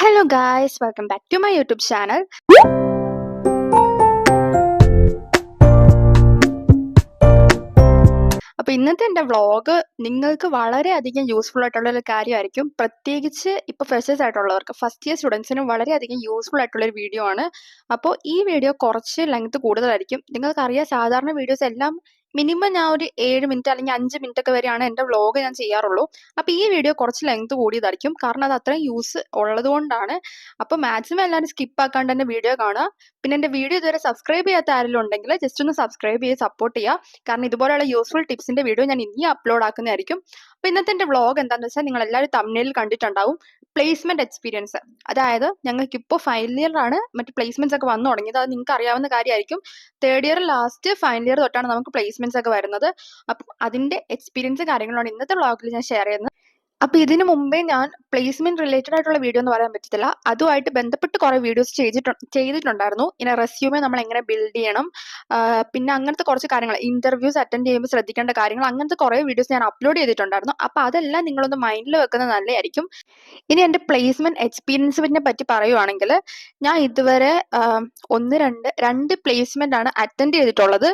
Hello guys welcome back to my YouTube channel അപ്പോൾ ഇന്നത്തെ എന്റെ വ്ളോഗ് നിങ്ങൾക്ക് വളരെയധികം യൂസ്ഫുൾ ആയിട്ടുള്ള ഒരു കാര്യമായിരിക്കും. പ്രത്യേകിച്ച് ഇപ്പോൾ ഫ്രഷേഴ്സ് ആയിട്ടുള്ളവർക്ക് ഫസ്റ്റ് ഇയർ സ്റ്റുഡൻസിനും വളരെയധികം യൂസ്ഫുൾ ആയിട്ടുള്ള ഒരു വീഡിയോ ആണ്. അപ്പോൾ ഈ വീഡിയോ കുറച്ച് ലെങ്ത് കൂടുതലായിരിക്കും. നിങ്ങൾക്കറിയാം സാധാരണ വീഡിയോസ് എല്ലാം മിനിമം ഞാൻ ഒരു ഏഴ് മിനിറ്റ് അല്ലെങ്കിൽ അഞ്ച് മിനിറ്റ് ഒക്കെ വരെയാണ് എന്റെ വ്ളോഗ് ഞാൻ ചെയ്യാറുള്ളൂ. അപ്പോൾ ഈ വീഡിയോ കുറച്ച് ലെങ്ത് കൂടിയതായിരിക്കും. കാരണം അത് അത്രയും യൂസ് ഉള്ളതുകൊണ്ടാണ് അപ്പോൾ മാക്സിമം എല്ലാവരും സ്കിപ്പ് ആക്കാണ്ട് തന്നെ വീഡിയോ കാണുക. പിന്നെ എന്റെ വീഡിയോ ഇതുവരെ സബ്സ്ക്രൈബ് ചെയ്യാത്ത ആരെങ്കിലും ഉണ്ടെങ്കിൽ ജസ്റ്റ് ഒന്ന് സബ്സ്ക്രൈബ് ചെയ്ത് സപ്പോർട്ട് ചെയ്യുക. കാരണം ഇതുപോലെയുള്ള യൂസ്ഫുൾ ടിപ്സിന്റെ വീഡിയോ ഞാൻ ഇനി അപ്ലോഡ് ആക്കുന്നതായിരിക്കും. അപ്പോൾ ഇന്നത്തെ എന്റെ വ്ളോഗ് എന്താണെന്ന് വെച്ചാൽ നിങ്ങൾ എല്ലാവരും തമിഴിൽ കണ്ടിട്ടുണ്ടാവും. പ്ലേസ്മെന്റ് എക്സ്പീരിയൻസ് അതായത് ഞങ്ങൾക്ക് ഇപ്പോൾ ഫൈനൽ ഇയർ ആണ് മറ്റ് പ്ലേസ്മെന്റ്സ് ഒക്കെ വന്നു തുടങ്ങിയത്. അത് നിങ്ങൾക്ക് അറിയാവുന്ന കാര്യമായിരിക്കും. Third year last final year തൊട്ടാണ് നമുക്ക് പ്ലേസ്മെന്റ്സ് ഒക്കെ വരുന്നത്. അപ്പം അതിന്റെ എക്സ്പീരിയൻസ് കാര്യങ്ങളാണ് ഇന്നത്തെ വ്ളോഗിൽ ഞാൻ ഷെയർ ചെയ്യുന്നത്. അപ്പൊ ഇതിനു മുമ്പേ ഞാൻ പ്ലേസ്മെന്റ് റിലേറ്റഡ് ആയിട്ടുള്ള വീഡിയോ എന്ന് പറയാൻ പറ്റത്തില്ല. അതുമായിട്ട് ബന്ധപ്പെട്ട് കുറെ വീഡിയോസ് ചെയ്തിട്ടു ചെയ്തിട്ടുണ്ടായിരുന്നു. ഇങ്ങനെ റെസ്യൂമെ നമ്മൾ എങ്ങനെ ബിൽഡ് ചെയ്യണം പിന്നെ അങ്ങനത്തെ കുറച്ച് കാര്യങ്ങൾ ഇന്റർവ്യൂസ് അറ്റൻഡ് ചെയ്യുമ്പോൾ ശ്രദ്ധിക്കേണ്ട കാര്യങ്ങൾ അങ്ങനത്തെ കുറെ വീഡിയോസ് ഞാൻ അപ്ലോഡ് ചെയ്തിട്ടുണ്ടായിരുന്നു. അപ്പൊ അതെല്ലാം നിങ്ങളൊന്ന് മൈൻഡിൽ വെക്കുന്നത് നല്ലതായിരിക്കും. ഇനി എന്റെ പ്ലേസ്മെന്റ് എക്സ്പീരിയൻസിനെ പറ്റി പറയുവാണെങ്കിൽ ഞാൻ ഇതുവരെ ഒന്ന് രണ്ട് രണ്ട് പ്ലേസ്മെന്റ് ആണ് അറ്റൻഡ് ചെയ്തിട്ടുള്ളത്.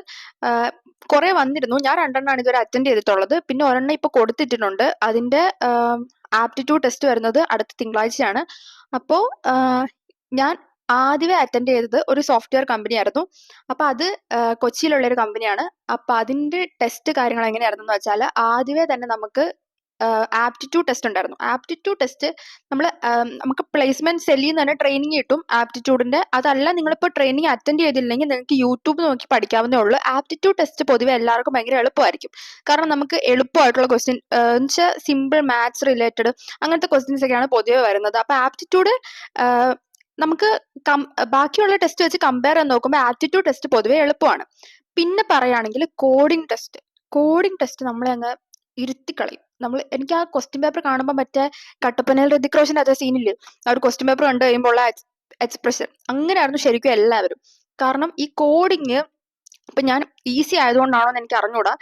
കുറെ വന്നിരുന്നു. ഞാൻ രണ്ടെണ്ണമാണ് ഇതുവരെ അറ്റൻഡ് ചെയ്തിട്ടുള്ളത്. പിന്നെ ഒരെണ്ണം ഇപ്പൊ കൊടുത്തിട്ടുണ്ട് അതിന്റെ ആപ്റ്റിറ്റ്യൂഡ് ടെസ്റ്റ് വരുന്നത് അടുത്ത തിങ്കളാഴ്ചയാണ്. അപ്പോൾ ഞാൻ ആദ്യമേ അറ്റൻഡ് ചെയ്തത് ഒരു സോഫ്റ്റ്വെയർ കമ്പനി ആയിരുന്നു. അപ്പൊ അത് കൊച്ചിയിലുള്ള ഒരു കമ്പനിയാണ് അപ്പൊ അതിന്റെ ടെസ്റ്റ് കാര്യങ്ങൾ എങ്ങനെയായിരുന്നു എന്ന് വെച്ചാൽ ആദ്യമേ തന്നെ നമുക്ക് ആപ്റ്റിറ്റ്യൂഡ് ടെസ്റ്റ് ഉണ്ടായിരുന്നു. ആപ്റ്റിറ്റ്യൂഡ് ടെസ്റ്റ് നമ്മൾ നമുക്ക് പ്ലേസ്മെന്റ് സെല്ലിൽ നിന്ന് തന്നെ ട്രെയിനിങ് കിട്ടും ആപ്റ്റിറ്റ്യൂഡിന്റെ. അതല്ല നിങ്ങളിപ്പോൾ ട്രെയിനിങ് അറ്റൻഡ് ചെയ്തില്ലെങ്കിൽ നിങ്ങൾക്ക് യൂട്യൂബ് നോക്കി പഠിക്കാവുന്നേ ഉള്ളൂ. ആപ്റ്റിറ്റ്യൂഡ് ടെസ്റ്റ് പൊതുവെ എല്ലാവർക്കും ഭയങ്കര എളുപ്പമായിരിക്കും. കാരണം നമുക്ക് എളുപ്പമായിട്ടുള്ള ക്വസ്റ്റ്യൻ വെച്ചാൽ സിമ്പിൾ മാത്സ് റിലേറ്റഡ് അങ്ങനത്തെ ക്വസ്റ്റ്യൻസ് ഒക്കെയാണ് പൊതുവെ വരുന്നത്. അപ്പൊ ആപ്റ്റിറ്റ്യൂഡ് നമുക്ക് കം ബാക്കിയുള്ള ടെസ്റ്റ് വെച്ച് കമ്പയർ ചെയ്ത് നോക്കുമ്പോൾ ആപ്റ്റിറ്റ്യൂഡ് ടെസ്റ്റ് പൊതുവെ എളുപ്പമാണ്. പിന്നെ പറയുകയാണെങ്കിൽ കോഡിംഗ് ടെസ്റ്റ്. കോഡിംഗ് ടെസ്റ്റ് നമ്മളെ അങ്ങ് ഇരുത്തിക്കളയും. നമ്മൾ എനിക്ക് ആ ക്വസ്റ്റ്യൻ പേപ്പർ കാണുമ്പോൾ മറ്റേ കട്ടപ്പനയിൽ ഋതിക് റോഷന്റെ അതേ സീനില്ലേ ആ ഒരു ക്വസ്റ്റ്യൻ പേപ്പർ കണ്ടു കഴിയുമ്പോൾ ഉള്ള എക്സ്പ്രഷൻ അങ്ങനെയായിരുന്നു ശരിക്കും എല്ലാവരും. കാരണം ഈ കോഡിങ് ഇപ്പൊ ഞാൻ ഈസി ആയതുകൊണ്ടാണോ എന്ന് എനിക്ക് അറിഞ്ഞൂടാ.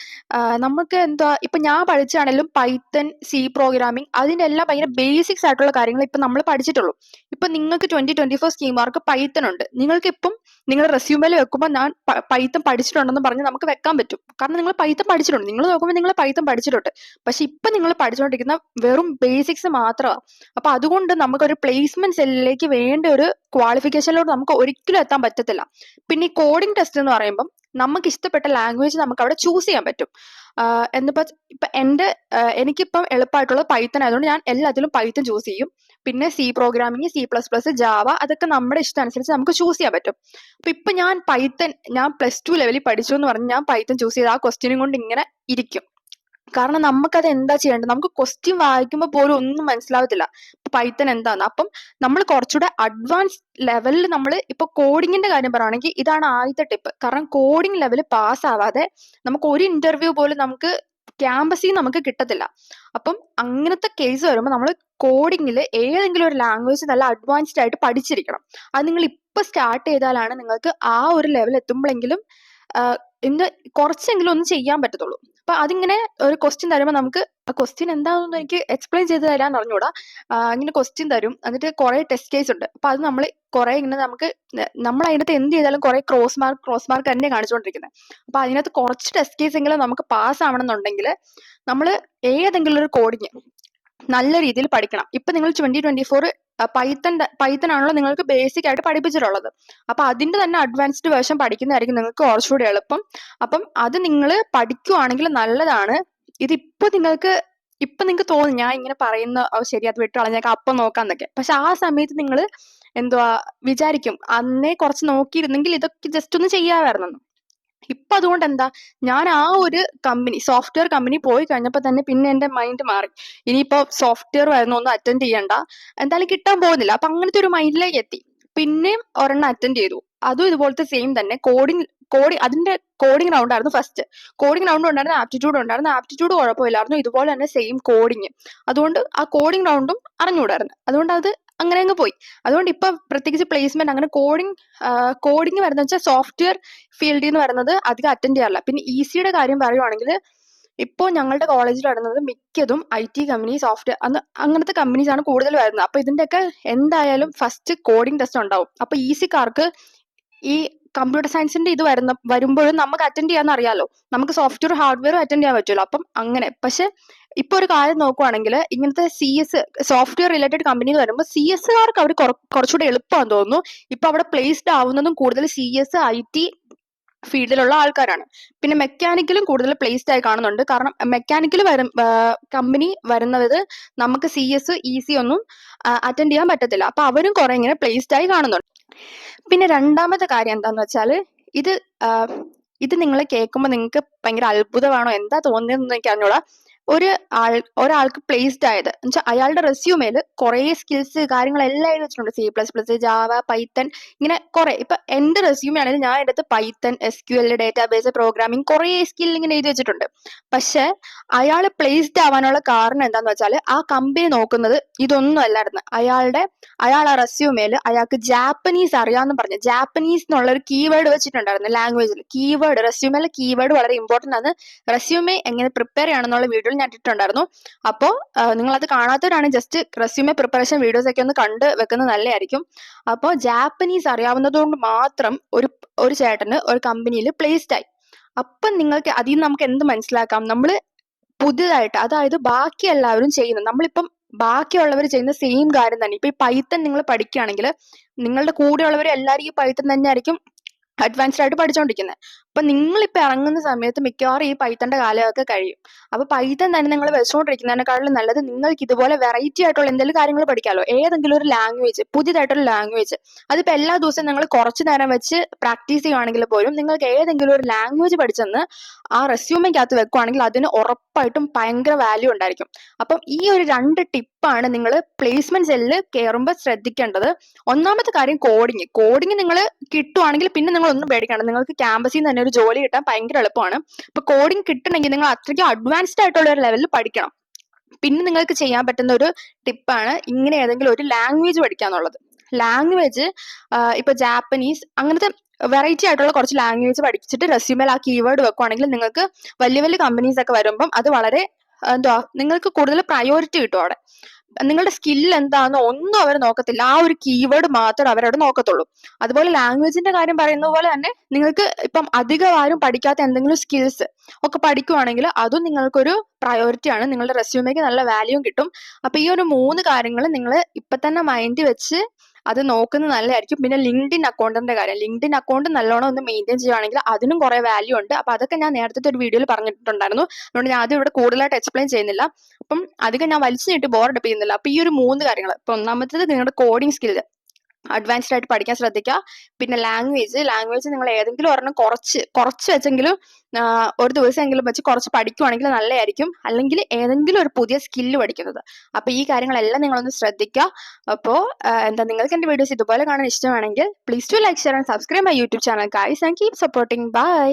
നമുക്ക് എന്താ ഇപ്പൊ ഞാൻ പഠിച്ചാണെങ്കിലും പൈത്തൺ സി പ്രോഗ്രാമിംഗ് അതിന്റെ എല്ലാം ഭയങ്കര ബേസിക്സ് ആയിട്ടുള്ള കാര്യങ്ങൾ ഇപ്പൊ നമ്മൾ പഠിച്ചിട്ടുള്ളൂ. ഇപ്പൊ നിങ്ങൾക്ക് ട്വന്റി ട്വന്റി ഫോർ സ്കീമാർക്ക് പൈത്തൺ ഉണ്ട്. നിങ്ങൾക്ക് ഇപ്പം നിങ്ങൾ റെസ്യൂമേൽ വെക്കുമ്പോൾ ഞാൻ പൈത്തൺ പഠിച്ചിട്ടുണ്ടെന്ന് പറഞ്ഞ് നമുക്ക് വെക്കാൻ പറ്റും. കാരണം നിങ്ങൾ പൈത്തൺ പഠിച്ചിട്ടുണ്ട്. നിങ്ങൾ നോക്കുമ്പോൾ നിങ്ങൾ പൈത്തൺ പഠിച്ചിട്ടുണ്ട്. പക്ഷെ ഇപ്പൊ നിങ്ങൾ പഠിച്ചുകൊണ്ടിരിക്കുന്ന വെറും ബേസിക്സ് മാത്രമാണ് അപ്പൊ അതുകൊണ്ട് നമുക്കൊരു പ്ലേസ്മെന്റ് സെല്ലിലേക്ക് വേണ്ട ഒരു ക്വാളിഫിക്കേഷനിലോട്ട് നമുക്ക് ഒരിക്കലും എത്താൻ പറ്റത്തില്ല. പിന്നെ ഈ കോഡിംഗ് ടെസ്റ്റ് എന്ന് പറയുമ്പം നമുക്ക് ഇഷ്ടപ്പെട്ട ലാംഗ്വേജ് നമുക്ക് അവിടെ ചൂസ് ചെയ്യാൻ പറ്റും. എന്നിപ്പോ ഇപ്പൊ എന്റെ എനിക്കിപ്പം എളുപ്പമായിട്ടുള്ളത് പൈത്തൺ ആയതുകൊണ്ട് ഞാൻ എല്ലാത്തിലും പൈത്തൺ ചൂസ് ചെയ്യും. പിന്നെ C programming C plus plus Java അതൊക്കെ നമ്മുടെ ഇഷ്ടം അനുസരിച്ച് നമുക്ക് ചൂസ് ചെയ്യാൻ പറ്റും. അപ്പൊ ഇപ്പൊ ഞാൻ പൈത്തൺ ഞാൻ പ്ലസ് ടു ലെവലിൽ പഠിച്ചു എന്ന് പറഞ്ഞ് ഞാൻ പൈത്തൺ ചൂസ് ചെയ്ത് ആ ക്വസ്റ്റ്യനും കൊണ്ട് ഇങ്ങനെ ഇരിക്കും. കാരണം നമുക്ക് നമുക്കത് എന്താ ചെയ്യേണ്ടത്? നമുക്ക് ക്വസ്റ്റ്യൻ വായിക്കുമ്പോൾ പോലും ഒന്നും മനസ്സിലാവത്തില്ല. പൈത്തൺ എന്താന്ന് അപ്പം നമ്മൾ കുറച്ചുകൂടെ അഡ്വാൻസ് ലെവലിൽ നമ്മൾ ഇപ്പൊ കോഡിങ്ങിന്റെ കാര്യം പറയുകയാണെങ്കിൽ ഇതാണ് ആദ്യത്തെ ടിപ്പ് കാരണം കോഡിംഗ് ലെവൽ പാസ് ആവാതെ നമുക്ക് ഒരു ഇന്റർവ്യൂ പോലും നമുക്ക് ക്യാമ്പസിൽ നമുക്ക് കിട്ടത്തില്ല. അപ്പം അങ്ങനത്തെ കേസ് വരുമ്പോൾ നമ്മൾ കോഡിങ്ങിൽ ഏതെങ്കിലും ഒരു ലാംഗ്വേജ് നല്ല അഡ്വാൻസ്ഡ് ആയിട്ട് പഠിച്ചിരിക്കണം. അത് നിങ്ങൾ ഇപ്പൊ സ്റ്റാർട്ട് ചെയ്താലാണ് നിങ്ങൾക്ക് ആ ഒരു ലെവൽ എത്തുമ്പോഴെങ്കിലും ഇന്ന് കുറച്ചെങ്കിലും ഒന്ന് ചെയ്യാൻ പറ്റത്തുള്ളൂ. അപ്പൊ അതിങ്ങനെ ഒരു ക്വസ്റ്റ്യൻ തരുമ്പോൾ നമുക്ക് ആ ക്വസ്റ്റ്യൻ എന്താണെന്ന് എനിക്ക് എക്സ്പ്ലെയിൻ ചെയ്ത് തരാൻ അറിഞ്ഞൂടാ. ഇങ്ങനെ ക്വസ്റ്റ്യൻ തരും. എന്നിട്ട് കുറെ ടെസ്റ്റ് കേസ് ഉണ്ട്. അപ്പൊ അത് നമ്മൾ കുറെ ഇങ്ങനെ നമുക്ക് നമ്മൾ അതിനകത്ത് എന്ത് ചെയ്താലും കുറെ ക്രോസ് മാർക്ക് ക്രോസ് മാർക്ക് തന്നെ കാണിച്ചുകൊണ്ടിരിക്കുന്നത് അപ്പൊ അതിനകത്ത് കുറച്ച് ടെസ്റ്റ് കേസ് എങ്കിലും നമുക്ക് പാസ് ആവണമെന്നുണ്ടെങ്കിൽ നമ്മൾ ഏതെങ്കിലും ഒരു കോഡിങ് നല്ല രീതിയിൽ പഠിക്കണം. ഇപ്പൊ നിങ്ങൾ twenty twenty four Python Python ആണല്ലോ നിങ്ങൾക്ക് ബേസിക് ആയിട്ട് പഠിപ്പിച്ചിട്ടുള്ളത്. അപ്പൊ അതിന്റെ തന്നെ അഡ്വാൻസ്ഡ് വേർഷൻ പഠിക്കുന്നതായിരിക്കും നിങ്ങൾക്ക് കുറച്ചുകൂടി എളുപ്പം. അപ്പം അത് നിങ്ങൾ പഠിക്കുവാണെങ്കിൽ നല്ലതാണ്. ഇതിപ്പോ നിങ്ങൾക്ക് ഇപ്പൊ നിങ്ങൾക്ക് തോന്നും ഞാൻ ഇങ്ങനെ പറയുന്ന "ഓ, ശരി അത് വിട്ട് കളഞ്ഞേക്കാം അപ്പം നോക്കാന്നൊക്കെ. പക്ഷെ ആ സമയത്ത് നിങ്ങൾ എന്തുവാ വിചാരിക്കും അന്നേ കുറച്ച് നോക്കിയിരുന്നെങ്കിൽ ഇതൊക്കെ ജസ്റ്റ് ഒന്ന് ചെയ്യാമായിരുന്നു ഇപ്പൊ അതുകൊണ്ട് എന്താ ഞാൻ ആ ഒരു കമ്പനി സോഫ്റ്റ്വെയർ കമ്പനി പോയി കഴിഞ്ഞപ്പോൾ തന്നെ പിന്നെ എന്റെ മൈൻഡ് മാറി. ഇനിയിപ്പോ സോഫ്റ്റ്വെയർ വരുന്ന ഒന്നും അറ്റൻഡ് ചെയ്യണ്ട. എന്തായാലും കിട്ടാൻ പോകുന്നില്ല. അപ്പൊ അങ്ങനത്തെ ഒരു മൈൻഡിലേക്ക് എത്തി. പിന്നെയും ഒരെണ്ണം അറ്റൻഡ് ചെയ്തു. അതും ഇതുപോലത്തെ സെയിം തന്നെ. കോഡിംഗ് കോഡിംഗ് അതിന്റെ കോഡിംഗ് റൗണ്ട് ആയിരുന്നു ഫസ്റ്റ് കോഡിംഗ് റൗണ്ട് ഉണ്ടായിരുന്നു ആപ്റ്റിറ്റ്യൂഡ് ഉണ്ടായിരുന്നു. ആപ്റ്റിറ്റ്യൂഡ് കുഴപ്പമില്ലായിരുന്നു. ഇതുപോലെ തന്നെ സെയിം കോഡിംഗ് അതുകൊണ്ട് ആ കോഡിംഗ് റൗണ്ടും അറിഞ്ഞുകൂടായിരുന്നു. അതുകൊണ്ട് അത് അങ്ങനെ അങ്ങ് പോയി. അതുകൊണ്ട് ഇപ്പൊ പ്രത്യേകിച്ച് പ്ലേസ്മെന്റ് അങ്ങനെ കോഡിംഗ് കോഡിംഗ് വരുന്ന വെച്ചാൽ സോഫ്റ്റ്വെയർ ഫീൽഡിൽ നിന്ന് വരുന്നത് അധികം അറ്റൻഡ് ചെയ്യാറില്ല. പിന്നെ ഈസിയുടെ കാര്യം പറയുവാണെങ്കിൽ ഇപ്പോൾ ഞങ്ങളുടെ കോളേജിൽ വരുന്നത് മിക്കതും ഐ ടി കമ്പനി സോഫ്റ്റ്വെയർ അന്ന് അങ്ങനത്തെ കമ്പനീസ് ആണ് കൂടുതൽ വരുന്നത്. ഇതിന്റെ ഒക്കെ എന്തായാലും ഫസ്റ്റ് കോഡിംഗ് ടെസ്റ്റ് ഉണ്ടാവും. അപ്പോൾ ഈസിക്കാർക്ക് ഈ കമ്പ്യൂട്ടർ സയൻസിന്റെ ഇത് വരുന്ന വരുമ്പോഴും നമുക്ക് അറ്റൻഡ് ചെയ്യാന്ന് അറിയാലോ നമുക്ക് സോഫ്റ്റ്വെയർ ഹാർഡ്വെയർ അറ്റൻഡ് ചെയ്യാൻ പറ്റുമല്ലോ. അപ്പം അങ്ങനെ. പക്ഷെ ഇപ്പൊ ഒരു കാര്യം നോക്കുവാണെങ്കിൽ ഇങ്ങനത്തെ സി എസ് സോഫ്റ്റ്വെയർ റിലേറ്റഡ് കമ്പനികൾ വരുമ്പോൾ സി എസ് കാർക്ക് അവർ കുറച്ചുകൂടെ എളുപ്പമാണെന്ന് തോന്നുന്നു. ഇപ്പൊ അവിടെ പ്ലേസ്ഡ് ആവുന്നതും കൂടുതൽ സി എസ് ഐ ടി ഫീൽഡിലുള്ള ആൾക്കാരാണ്. പിന്നെ മെക്കാനിക്കലും കൂടുതൽ പ്ലേസ്ഡ് ആയി കാണുന്നുണ്ട്. കാരണം മെക്കാനിക്കൽ വരും കമ്പനി വരുന്നത് നമുക്ക് സി എസ് ഇ സി ഒന്നും അറ്റൻഡ് ചെയ്യാൻ പറ്റത്തില്ല. അപ്പൊ അവരും കുറെ ഇങ്ങനെ പ്ലേസ്ഡ് ആയി കാണുന്നുണ്ട്. പിന്നെ രണ്ടാമത്തെ കാര്യം എന്താന്ന് വെച്ചാൽ ഇത് ഇത് നിങ്ങൾ കേൾക്കുമ്പോൾ നിങ്ങൾക്ക് ഭയങ്കര അത്ഭുതമാണോ? എന്താ തോന്നിയതെന്ന് എനിക്ക് അറിഞ്ഞൂടാ. ഒരു ആൾ ഒരാൾക്ക് പ്ലേസ്ഡ് ആയത്. എന്നുവെച്ചാൽ അയാളുടെ റെസ്യൂമേൽ കുറേ സ്കിൽസ് കാര്യങ്ങളെല്ലാം എഴുതി വെച്ചിട്ടുണ്ട്. C plus plus Java Python ഇങ്ങനെ കുറെ. ഇപ്പൊ എന്റെ റെസ്യൂമേ ആണെങ്കിൽ ഞാൻ എടുത്ത് Python S Q L database programming കുറേ സ്കിൽ ഇങ്ങനെ എഴുതി വെച്ചിട്ടുണ്ട്. പക്ഷെ അയാൾ പ്ലേസ്ഡ് ആവാനുള്ള കാരണം എന്താന്ന് വെച്ചാൽ ആ കമ്പനി നോക്കുന്നത് ഇതൊന്നും അല്ലായിരുന്നു. അയാളുടെ അയാൾ ആ റെസ്യൂമേൽ അയാൾക്ക് ജാപ്പനീസ് അറിയാമെന്ന് പറഞ്ഞു. ജാപ്പനീസ് എന്നുള്ള ഒരു കീവേഡ് വെച്ചിട്ടുണ്ടായിരുന്നു ലാംഗ്വേജിൽ കീവേഡ് റെസ്യൂമേലെ കീവേഡ് വളരെ ഇമ്പോർട്ടന്റ് ആണ്. റെസ്യൂമേ എങ്ങനെ പ്രിപ്പയർ ചെയ്യണമെന്നുള്ള വീഡിയോയിൽ ഞാൻ ഇട്ടിട്ടുണ്ടായിരുന്നു. അപ്പോൾ നിങ്ങൾ അത് കാണാത്തവരാണ് ജസ്റ്റ് റെസ്യൂമെ പ്രിപ്പറേഷൻ വീഡിയോസ് ഒക്കെ ഒന്ന് കണ്ട് വെക്കുന്നത് നല്ലതായിരിക്കും. അപ്പോൾ ജാപ്പനീസ് അറിയാവുന്നതുകൊണ്ട് മാത്രം ഒരു ഒരു ചേട്ടന് ഒരു കമ്പനിയിൽ പ്ലേസ്ഡ് ആയി. അപ്പം നിങ്ങൾക്ക് അതിൽ നിന്ന് നമുക്ക് എന്ത് മനസ്സിലാക്കാം? നമ്മൾ പുതിയതായിട്ട് അതായത് ബാക്കി എല്ലാവരും ചെയ്യുന്നത് നമ്മളിപ്പം ബാക്കിയുള്ളവർ ചെയ്യുന്ന സെയിം കാര്യം തന്നെ. ഇപ്പൊ ഈ പൈത്തൺ നിങ്ങൾ പഠിക്കുകയാണെങ്കിൽ നിങ്ങളുടെ കൂടെയുള്ളവർ എല്ലാവരും ഈ പൈത്തൺ തന്നെ ആയിരിക്കും അഡ്വാൻസ്ഡ് ആയിട്ട് പഠിച്ചുകൊണ്ടിരിക്കുന്നത് അപ്പൊ നിങ്ങൾ ഇപ്പൊ ഇറങ്ങുന്ന സമയത്ത് മിക്കവാറും ഈ പൈത്തന്റെ കാലമൊക്കെ കഴിയും. അപ്പൊ പൈത്തൻ തന്നെ നിങ്ങൾ വെച്ചുകൊണ്ടിരിക്കുന്നതിനെക്കാളും നല്ലത് നിങ്ങൾക്ക് ഇതുപോലെ വെറൈറ്റി ആയിട്ടുള്ള എന്തെങ്കിലും കാര്യങ്ങൾ പഠിക്കാമല്ലോ ഏതെങ്കിലും ഒരു ലാംഗ്വേജ് പുതിയതായിട്ടുള്ള ലാംഗ്വേജ് അതിപ്പോ എല്ലാ ദിവസവും നിങ്ങൾ കുറച്ച് നേരം വെച്ച് പ്രാക്ടീസ് ചെയ്യുവാണെങ്കിൽ പോലും നിങ്ങൾക്ക് ഏതെങ്കിലും ഒരു ലാംഗ്വേജ് പഠിച്ചെന്ന് ആ റെസ്യൂമയ്ക്കകത്ത് വെക്കുവാണെങ്കിൽ അതിന് ഉറപ്പായിട്ടും ഭയങ്കര വാല്യൂ ഉണ്ടായിരിക്കും. അപ്പം ഈ ഒരു രണ്ട് ടിപ്പാണ് നിങ്ങൾ പ്ലേസ്മെന്റ് സെല്ലിൽ കയറുമ്പോൾ ശ്രദ്ധിക്കേണ്ടത്. ഒന്നാമത്തെ കാര്യം കോഡിങ് കോഡിങ് നിങ്ങൾ കിട്ടുവാണെങ്കിൽ പിന്നെ നിങ്ങൾ ഒന്നും പേടിക്കേണ്ട. നിങ്ങൾക്ക് ക്യാമ്പസിൽ നിന്ന് തന്നെ ഒരു ജോലി കിട്ടാൻ ഭയങ്കര എളുപ്പമാണ്. ഇപ്പൊ കോഡിങ് കിട്ടണമെങ്കിൽ നിങ്ങൾ അത്രയ്ക്ക് അഡ്വാൻസ്ഡ് ആയിട്ടുള്ള ഒരു ലെവലിൽ പഠിക്കണം. പിന്നെ നിങ്ങൾക്ക് ചെയ്യാൻ പറ്റുന്ന ഒരു ടിപ്പാണ് ഇങ്ങനെ ഏതെങ്കിലും ഒരു ലാംഗ്വേജ് പഠിക്കാന്നുള്ളത്. ലാംഗ്വേജ് ഇപ്പൊ ജാപ്പനീസ് അങ്ങനത്തെ വെറൈറ്റി ആയിട്ടുള്ള കുറച്ച് ലാംഗ്വേജ് പഠിച്ചിട്ട് റെസ്യൂമേൽ ആ കീവേഡ് വെക്കുവാണെങ്കിൽ നിങ്ങൾക്ക് വലിയ വലിയ കമ്പനീസ് ഒക്കെ വരുമ്പം അത് വളരെ എന്തുവാ നിങ്ങൾക്ക് കൂടുതൽ പ്രയോറിറ്റി കിട്ടും അവിടെ. നിങ്ങളുടെ സ്കിൽ എന്താണെന്ന് ഒന്നും അവർ നോക്കത്തില്ല. ആ ഒരു കീവേഡ് മാത്രമേ അവരവിടെ നോക്കത്തുള്ളൂ. അതുപോലെ ലാംഗ്വേജിന്റെ കാര്യം പറയുന്ന പോലെ തന്നെ നിങ്ങൾക്ക് ഇപ്പം അധികം ആരും പഠിക്കാത്ത എന്തെങ്കിലും സ്കിൽസ് ഒക്കെ പഠിക്കുവാണെങ്കിൽ അതും നിങ്ങൾക്കൊരു പ്രയോറിറ്റി ആണ്. നിങ്ങളുടെ റെസ്യൂമേക്ക് നല്ല വാല്യൂ കിട്ടും. അപ്പൊ ഈ ഒരു മൂന്ന് കാര്യങ്ങൾ നിങ്ങൾ ഇപ്പൊ തന്നെ മൈൻഡ് വെച്ച് അത് നോക്കുന്നത് നല്ലതായിരിക്കും. പിന്നെ ലിങ്ക്ഡിൻ അക്കൗണ്ടിന്റെ കാര്യം. ലിങ്ക്ഡിൻ അക്കൗണ്ട് നല്ലോണം ഒന്ന് മെയിന്റെയിൻ ചെയ്യുകയാണെങ്കിൽ അതിനും കുറെ വാല്യൂ ഉണ്ട്. അപ്പൊ അതൊക്കെ ഞാൻ നേരത്തെ ഒരു വീഡിയോയിൽ പറഞ്ഞിട്ടുണ്ടായിരുന്നു. അതുകൊണ്ട് ഞാൻ അത് ഇവിടെ കൂടുതലായിട്ട് എക്സ്പ്ലെയിൻ ചെയ്യുന്നില്ല. അപ്പം അധികം ഞാൻ വലിച്ചു നീട്ടി ബോർ ചെയ്യുന്നില്ല അപ്പൊ ഈ ഒരു മൂന്ന് കാര്യങ്ങൾ ഇപ്പൊ ഒന്നാമത്തേത് നിങ്ങളുടെ കോഡിംഗ് സ്കില്ല് അഡ്വാൻസ്ഡ് ആയിട്ട് പഠിക്കാൻ ശ്രദ്ധിക്കുക. പിന്നെ ലാംഗ്വേജ് ലാംഗ്വേജ് നിങ്ങൾ ഏതെങ്കിലും ഒരെണ്ണം കുറച്ച് കുറച്ച് വെച്ചെങ്കിലും ഒരു ദിവസമെങ്കിലും വെച്ച് കുറച്ച് പഠിക്കുവാണെങ്കിൽ നല്ലതായിരിക്കും. അല്ലെങ്കിൽ ഏതെങ്കിലും ഒരു പുതിയ സ്കില്ല് പഠിക്കുന്നത്. അപ്പൊ ഈ കാര്യങ്ങളെല്ലാം നിങ്ങളൊന്ന് ശ്രദ്ധിക്കുക. അപ്പോൾ എന്താ നിങ്ങൾക്ക് എന്റെ വീഡിയോസ് ഇതുപോലെ കാണാൻ ഇഷ്ടമാണെങ്കിൽ please to like share and subscribe my YouTube channel guys and keep supporting bye